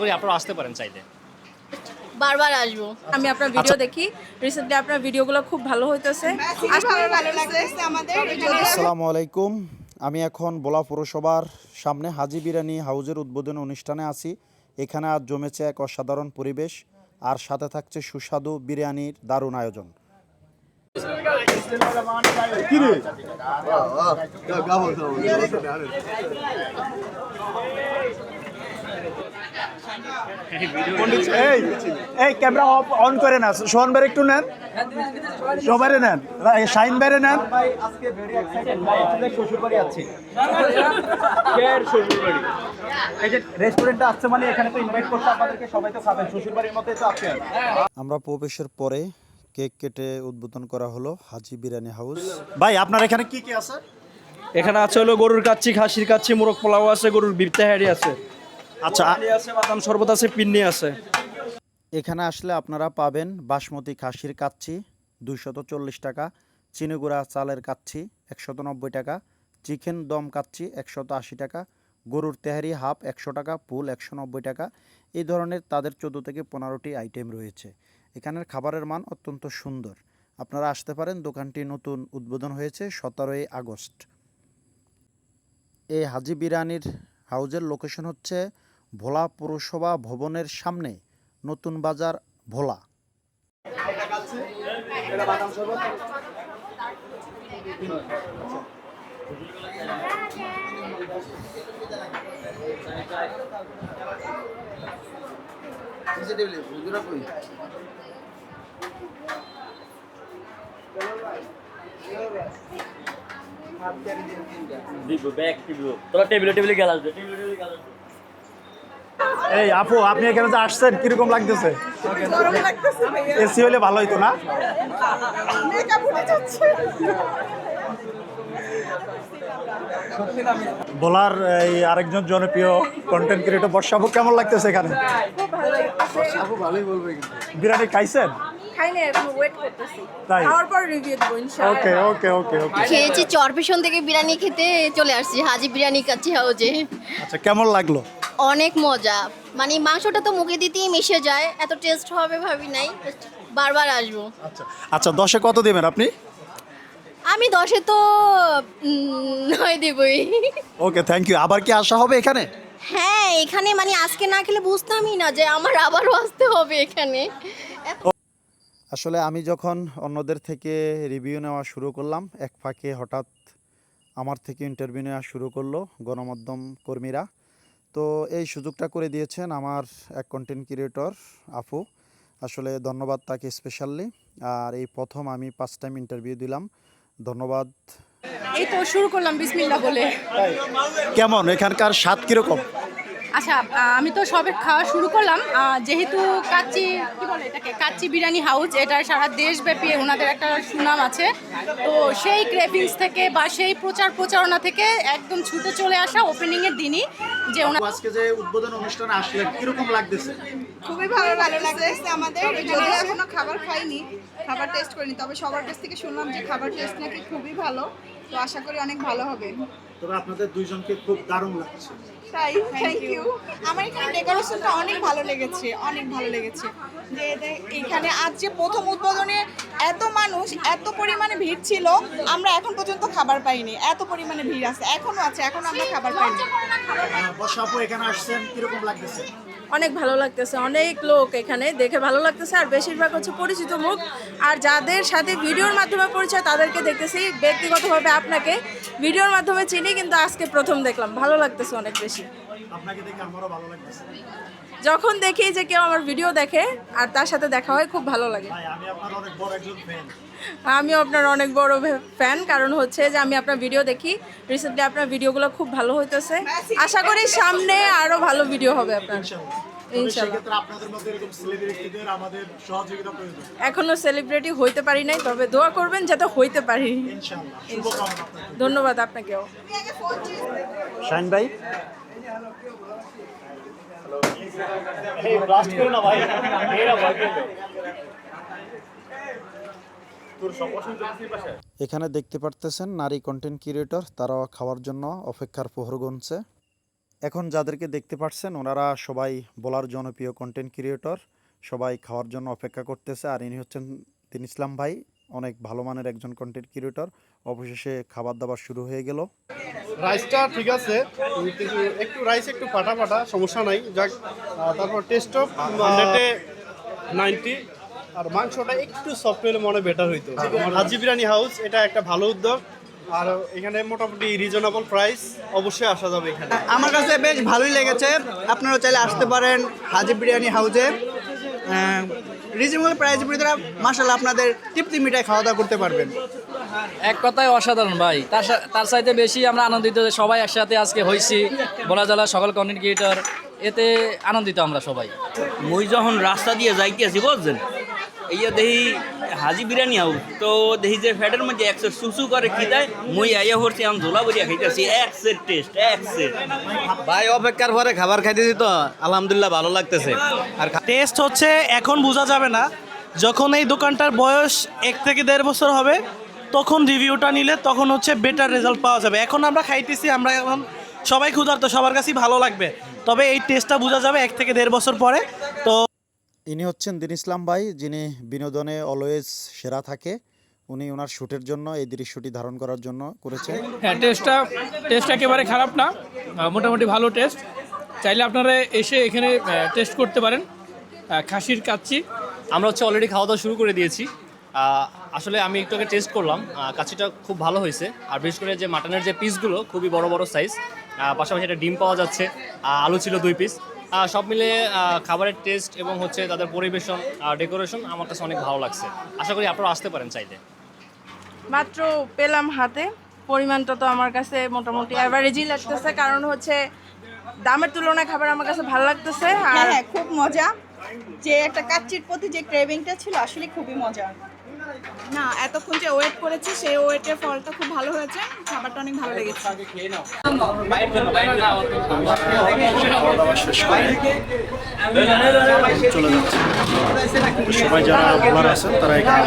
করি আপনারা আসতে পারেন চাইলে। বারবার আসব। আমি আপনার আচ্ছা। ভিডিও দেখি। রিসেন্টলি আপনার ভিডিওগুলো খুব ভালো হইতেছে। আসসালামু আলাইকুম। আমি এখন বোলা পৌরসভার সামনে হাজি বিরিয়ানি হাউজের উদ্বোধন অনুষ্ঠানে আছি। এখানে আজ জমেছে এক অসাধারণ পরিবেশ আর সাথে থাকছে সুস্বাদু বিরিয়ানির দারুণ আয়োজন। এই এই ক্যামেরা অফ অন করে না সোহন ভাই একটু নেন। সবাই নেন। শাইন বাইরে নেন শ্বশুরবাড়ি আছে শ্বশুরবাড়ি এই যে রেস্টুরেন্টটা আসছে মানে এখানে তো ইনভাইট করতে আপনাদেরকে সবাই তো খাবেন শ্বশুরবাড়ির মধ্যে তো আছে আমরা প্রবেশের পরে কেক কেটে উদ্বোধন করা হলো হাজি বিরিয়ানি হাউস। ভাই আপনার এখানে কি কি আছে? এখানে আছে হলো গরুর কাচ্চি খাসির কাচ্চি মোরগ পোলাও আছে গরুর বিপতে হ্যারি আছে। আচ্ছা আছে বাদাম শরবত আছে পিন্নি আছে। এখানে আসলে আপনারা পাবেন বাসমতি খাসির কাচ্ছি দুইশত চল্লিশ টাকা চিনিগুড়া চালের কাচ্ছি একশত নব্বই টাকা চিকেন দম কাচ্ছি একশত আশি টাকা গরুর তেহারি হাফ একশো টাকা পুল একশো নব্বই টাকা। এই ধরনের তাদের চোদ্দ থেকে পনেরোটি আইটেম রয়েছে। এখানের খাবারের মান অত্যন্ত সুন্দর। আপনারা আসতে পারেন দোকানটি নতুন উদ্বোধন হয়েছে সতেরোই আগস্ট। এই হাজি বিরিয়ানির হাউজের লোকেশন হচ্ছে ভোলা পৌরসভা ভবনের সামনে নতুন বাজার ভোলা। তোরা টেবিলে টেবিলে গেল আসবে টেবিলে টেবিলে গেল এই আপু আপনি এখানে যে আসছেন কীরকম লাগতেছে? এসি হলে ভালো হইতো না? বলার এই আরেকজন জনপ্রিয় কন্টেন্ট ক্রিয়েটর বর্ষা আপু কেমন লাগতেছে এখানে? বিরিয়ানি খাইছেন? ওকে ওকে ওকে ওকে। খেয়েছি চরপেশন থেকে বিরিয়ানি খেতে চলে আসছি। হাজি বিরিয়ানি কাচ্চি হাউজে। আচ্ছা কেমন লাগল? অনেক মজা। মানে মাংসটা তো মুখে দিতেই মিশে যায় এত টেস্ট হবে ভাবি নাই বারবার আসব। আচ্ছা আচ্ছা দশে কত দেবেন আপনি? আমি দশে তো নয় দেবই। ওকে থ্যাংক ইউ আবার কি আসা হবে এখানে? হ্যাঁ এখানে মানে আজকে না খেলে বুঝতামই না যে আমার আবারও আসতে হবে এখানে। আসলে আমি যখন অন্যদের থেকে রিভিউ নেওয়া শুরু করলাম এক ফাঁকে হঠাৎ আমার থেকে ইন্টারভিউ নেওয়া শুরু করল গণমাধ্যম কর্মীরা। তো এই সুযোগটা করে দিয়েছেন আমার এক কন্টেন্ট ক্রিয়েটর আপু। আসলে ধন্যবাদ তাকে স্পেশালি আর এই প্রথম আমি পাঁচ টাইম ইন্টারভিউ দিলাম। ধন্যবাদ। এই তো শুরু করলাম বিসমিল্লাহ বলে। কেমন? এখানকার স্বাদ কীরকম? আচ্ছা আমি তো সবে খাওয়া শুরু করলাম। যেহেতু কাচ্চি কি বলে এটাকে? কাচ্চি বিরিয়ানি হাউস এটা সারা দেশব্যাপী ওনাদের একটা সুনাম আছে। তো সেই ক্রেভিংস থেকে বা সেই প্রচার প্রচারণা থেকে একদম ছুটে চলে আসা ওপেনিং এর দিনই যে ওনার আজকে যে উদ্বোধন অনুষ্ঠানে আসলেন কীরকম লাগতেছে? খুবই ভালো ভালো লাগতেছে আমাদের। যদিও এখনও খাবার খাইনি খাবার টেস্ট করিনি তবে সবার কাছ থেকে শুনলাম যে খাবার টেস্ট নাকি খুবই ভালো। তো আশা করি অনেক ভালো হবে। তবে আপনাদের দুইজনকে খুব দারুণ লাগছে। তাই থ্যাংক ইউ আমার এখানে ডেকোরেশনটা অনেক ভালো লেগেছে অনেক ভালো লেগেছে। যে এখানে আজ যে প্রথম উদ্বোধনে এত মানুষ এত পরিমাণে ভিড় ছিল আমরা এখন পর্যন্ত খাবার পাইনি। এত পরিমাণে ভিড় আছে এখনও আছে এখন আমরা খাবার পাইনি। বর্ষা আপু এখানে আসছেন কীরকম লাগতেছে? অনেক ভালো লাগতেছে। অনেক লোক এখানে দেখে ভালো লাগতেছে। আর বেশিরভাগ হচ্ছে পরিচিত মুখ। আর যাদের সাথে ভিডিওর মাধ্যমে পরিচয়, তাদেরকে দেখতেছি। ব্যক্তিগতভাবে আপনাকে ভিডিওর মাধ্যমে চিনি, কিন্তু আজকে প্রথম দেখলাম। ভালো লাগতেছে অনেক বেশি। আপনাকে দেখে আমারও ভালো লাগতেছে। যখন দেখি যে কেউ আমার ভিডিও দেখে আর তার সাথে দেখা হয় খুব ভালো লাগে। ভাই আমি আপনার অনেক বড় একজন ফ্যান আমিও আপনার অনেক বড় ফ্যান কারণ হচ্ছে যে আমি আপনার ভিডিও দেখি। রিসেন্টলি আপনার ভিডিওগুলো খুব ভালো হইতেছে। আশা করি সামনে আরও ভালো ভিডিও হবে আপনার। ইনশাল্লাহ। সেক্ষেত্রে আপনাদের মধ্যে এরকম সেলিব্রিটিদের আমাদের সহযোগিতা প্রয়োজন। এখনও সেলিব্রিটি হইতে পারি নাই তবে দোয়া করবেন যাতে হইতে পারি। ইনশাআল্লাহ শুভকামনা আপনাকে ধন্যবাদ আপনাকেও। শাইন ভাই ব্লাস্ট না ভাই। এরা এখানে দেখতে পারতেছেন নারী কন্টেন্ট ক্রিয়েটর তারাও খাওয়ার জন্য অপেক্ষার প্রহর গুনছে। এখন যাদেরকে দেখতে পাচ্ছেন ওনারা সবাই বলার জনপ্রিয় কন্টেন্ট ক্রিয়েটর সবাই খাওয়ার জন্য অপেক্ষা করতেছে, আর ইনি হচ্ছেন তিন ইসলাম ভাই। অনেক ভালো মানের একজন কন্টেন্ট ক্রিয়েটর অবশেষে খাবার দাবার শুরু হয়ে গেল। রাইসটা ঠিক আছে। কিন্তু একটু রাইস একটু ফাটা ফাটা সমস্যা নাই। যাক তারপর টেস্ট অফ হান্ড্রেডে নাইনটি। আর মাংসটা একটু সফট হলে মনে বেটার হইতো। হাজি বিরিয়ানি হাউস এটা একটা ভালো উদ্যোগ। আর এখানে মোটামুটি রিজনেবল প্রাইস অবশ্যই আসা যাবে এখানে। আমার কাছে বেশ ভালোই লেগেছে। আপনারা চাইলে আসতে পারেন হাজি বিরিয়ানি হাউসে রিজনেবল প্রাইসের ভিতরে মাসাল্লাহ আপনাদের তৃপ্তি মিটাই খাওয়া দাওয়া করতে পারবেন। এক কথায় অসাধারণ ভাই। তার তার সাথে বেশি আমরা আনন্দিত যে সবাই একসাথে আজকে হয়েছি বলা জেলা সকল কন্টেন্ট ক্রিয়েটর এতে আনন্দিত আমরা সবাই। মুই যখন রাস্তা দিয়ে যাইতেছি বুঝছেন? ইয়ে দেখি হাজি বিরিয়ানি হাউস তো দেখি যে ফ্যাটের মধ্যে এক সেট সুসু করে কি দেয় মুই আইয়া হরছি আমি ঝোলা বরিয়া খাইতেছি এক সেট টেস্ট এক সেট ভাই অপেক্ষার পরে খাবার খাইতেছি তো আলহামদুলিল্লাহ ভালো লাগতেছে আর টেস্ট হচ্ছে এখন বোঝা যাবে না। যখন এই দোকানটার বয়স এক থেকে দেড় বছর হবে তখন রিভিউটা নিলে তখন হচ্ছে বেটার রেজাল্ট পাওয়া যাবে। এখন আমরা খাইতেছি আমরা এখন সবাই ক্ষুধার্ত সবার কাছেই ভালো লাগবে। তবে এই টেস্টটা বোঝা যাবে এক থেকে দেড় বছর পরে। ইনি হচ্ছেন দিন ইসলাম ভাই যিনি বিনোদনে অলওয়েজ সেরা থাকে। উনি ওনার শ্যুটের জন্য এই দৃশ্যটি ধারণ করার জন্য করেছেন। হ্যাঁ টেস্টটা টেস্ট একেবারে খারাপ না মোটামুটি ভালো টেস্ট। চাইলে আপনারা এসে এখানে টেস্ট করতে পারেন। খাসির কাচ্চি। আমরা হচ্ছে অলরেডি খাওয়া দাওয়া শুরু করে দিয়েছি। আসলে আমি একটু আগে টেস্ট করলাম। আহ, কাচ্চিটা খুব ভালো হয়েছে। আর বিশেষ করে যে মাটনের যে পিসগুলো খুবই বড় বড় সাইজ পাশাপাশি একটা ডিম পাওয়া যাচ্ছে। আলু ছিল দুই পিস সব মিলে খাবারের টেস্ট এবং হচ্ছে তাদের পরিবেশন ডেকোরেশন আমার কাছে অনেক ভালো লাগছে। আশা করি আপনারা আসতে পারেন চাইলে। মাত্র পেলাম হাতে। পরিমাণটা তো আমার কাছে মোটামুটি অ্যাভারেজই লাগতেছে কারণ হচ্ছে দামের তুলনায় খাবার আমার কাছে ভালো লাগতেছে। হ্যাঁ হ্যাঁ খুব মজা। যে একটা কাচ্চির প্রতি যে ক্রেভিংটা ছিল আসলে খুবই মজা না, এতক্ষণ যে ওয়েট করেছি, সেই ওয়েটের ফলটা খুব ভালো হয়েছে খাবারটা অনেক ভালো লেগেছে চলে যাচ্ছে সবাই যারা আছেন, তারা এখানে।